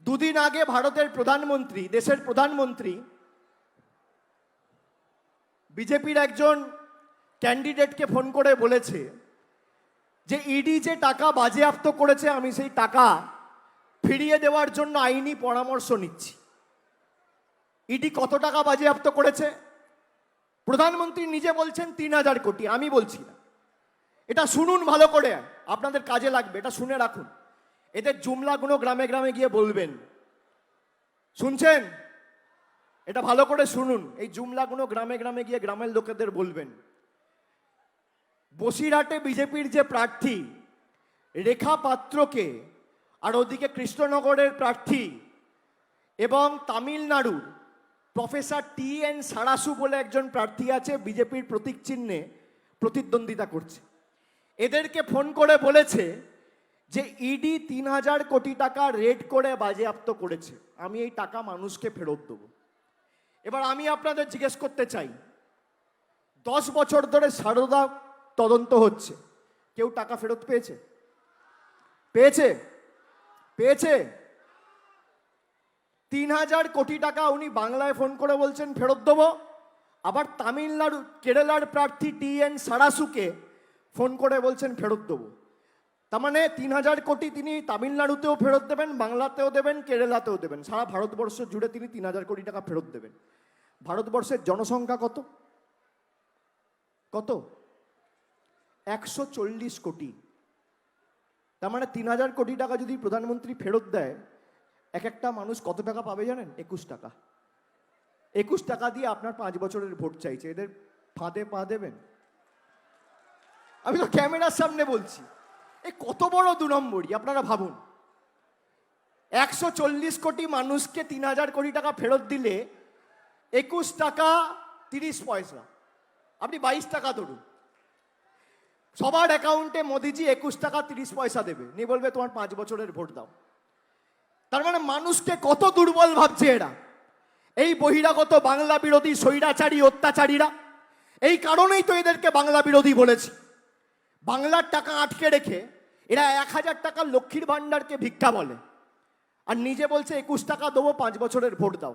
দুদিন আগে ভারতের প্রধানমন্ত্রী, দেশের প্রধানমন্ত্রী, বিজেপির একজন ক্যান্ডিডেটকে ফোন করে বলেছে যে ইডি যে টাকা বাজেয়াপ্ত করেছে, আমি সেই টাকা ফিরিয়ে দেওয়ার জন্য আইনি পরামর্শ নিচ্ছি। ইডি কত টাকা বাজেয়াপ্ত করেছে? প্রধানমন্ত্রী নিজে বলছেন তিন হাজার কোটি। আমি বলছি না। এটা শুনুন ভালো করে। আপনাদের কাজে লাগবে। এটা শুনে রাখুন। এদের জুমলাগুলো গ্রামে গ্রামে গিয়ে বলবেন। শুনছেন? এটা ভালো করে শুনুন। এই জুমলাগুলো গ্রামে গ্রামে গিয়ে গ্রামের লোকেদের বলবেন। বসিরহাটে বিজেপির যে প্রার্থী, রেখা পাত্রকে, আর ওদিকে কৃষ্ণনগরের প্রার্থী এবং তামিলনাড়ুর প্রফেসর টি এন সারাসু বলে একজন প্রার্থী আছে, বিজেপির প্রতীক চিহ্নে প্রতিদ্বন্দ্বিতা করছে। এদেরকে ফোন করে বলেছে যে ইডি তিন হাজার কোটি টাকা রেড করে বাজেয়াপ্ত করেছে। আমি এই টাকা মানুষকে ফেরত দেবো। এবার আমি আপনাদের জিজ্ঞেস করতে চাই, দশ বছর ধরে সারদা তদন্ত হচ্ছে, কেউ টাকা ফেরত পেয়েছে? পেয়েছে? পেয়েছে? তিন হাজার কোটি টাকা উনি বাংলায় ফোন করে বলছেন, ফেরত দেবো। আবার তামিলনাড়ু, কেরালার প্রার্থী টি এন সারাসুকে ফোন করে বলছেন, ফেরত দেবো। তার মানে তিন হাজার কোটি তিনি তামিলনাড়ুতেও ফেরত দেবেন, বাংলাতেও দেবেন, কেরালাতেও দেবেন। সারা ভারতবর্ষ জুড়ে তিনি তিন হাজার কোটি টাকা ফেরত দেবেন। ভারতবর্ষের জনসংখ্যা কত? কত? একশো চল্লিশ কোটি। তার মানে তিন হাজার কোটি টাকা যদি প্রধানমন্ত্রী ফেরত দেয়, এক একটা মানুষ কত টাকা পাবে জানেন? একুশ টাকা। একুশ টাকা দিয়ে আপনার পাঁচ বছরের ভোট চাইছে। এদের ফাঁদে পা দেবেন? আমি তো ক্যামেরার সামনে বলছি। এ কত বড় দু নম্বরই, আপনারা ভাবুন। একশো চল্লিশ কোটি মানুষকে তিন হাজার কোটি টাকা ফেরত দিলে একুশ টাকা তিরিশ পয়সা। আপনি বাইশ টাকা ধরুন। সবার অ্যাকাউন্টে মোদিজি একুশ টাকা তিরিশ পয়সা দেবে। নিয়ে বলবে, তোমার পাঁচ বছরের ভোট দাও। তার মানে মানুষকে কত দুর্বল ভাবছে এরা। এই বহিরাগত বাংলা বিরোধী স্বৈরাচারী অত্যাচারীরা, এই কারণেই তো এদেরকে বাংলা বিরোধী বলেছি। বাংলার টাকা আটকে রেখে এরা এক হাজার টাকা লক্ষ্মীর ভাণ্ডারকে ভিক্ষা বলে। আর নিজে বলছে, একুশ টাকা দেবো, পাঁচ বছরের ভোট দাও।